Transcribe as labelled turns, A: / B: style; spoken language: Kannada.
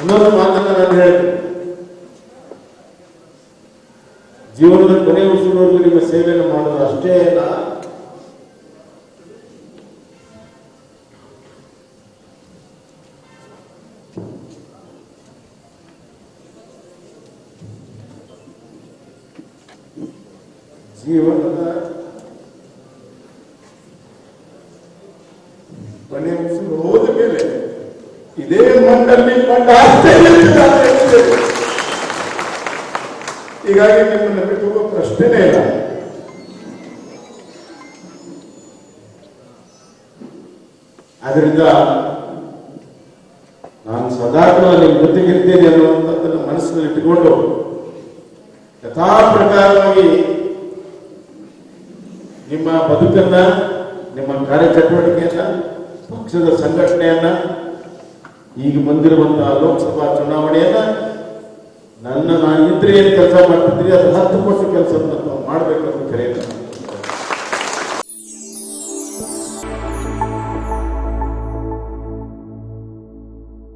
A: ಇನ್ನೊಂದು ಮಾತನ್ನು ನಾನು ಜೀವನದ ಕೊನೆ ಉಸಿರುವರೆಗೂ ನಿಮ್ಮ ಸೇವೆಯನ್ನು ಮಾಡೋದು ಅಷ್ಟೇ ಅಲ್ಲ. ಜೀವನದ ಕೊನೆ ಉಸಿರು ಹೋದ ಮೇಲೆ ಇದೇ ಮಣ್ಣ ಹೀಗಾಗಿ ನಿಮ್ಮನ್ನು ಬಿಟ್ಟು ಪ್ರಶ್ನೆನೇ ಇಲ್ಲ. ಆದ್ರಿಂದ ನಾನು ಸದಾಕಾಲ ನಿಮ್ಮ ಜೊತೆಗಿರ್ತೇನೆ ಅನ್ನುವಂಥದ್ದನ್ನು ಮನಸ್ಸಿನಲ್ಲಿ ಇಟ್ಟುಕೊಂಡು ಯಥಾ ಪ್ರಕಾರವಾಗಿ ನಿಮ್ಮ ಬದುಕನ್ನ, ನಿಮ್ಮ ಕಾರ್ಯಚಟುವಟಿಕೆಯನ್ನ, ಪಕ್ಷದ ಸಂಘಟನೆಯನ್ನ ಈಗ ಬಂದಿರುವಂತಹ ಲೋಕಸಭಾ ಚುನಾವಣೆಯನ್ನ ನನ್ನ ನಾನು ಇದ್ರೆ ಏನು ಕೆಲಸ ಮಾಡ್ತಿದ್ರಿ? ಅದು ಹತ್ತು ಕೋಟಿ ಕೆಲಸ ಕರೆ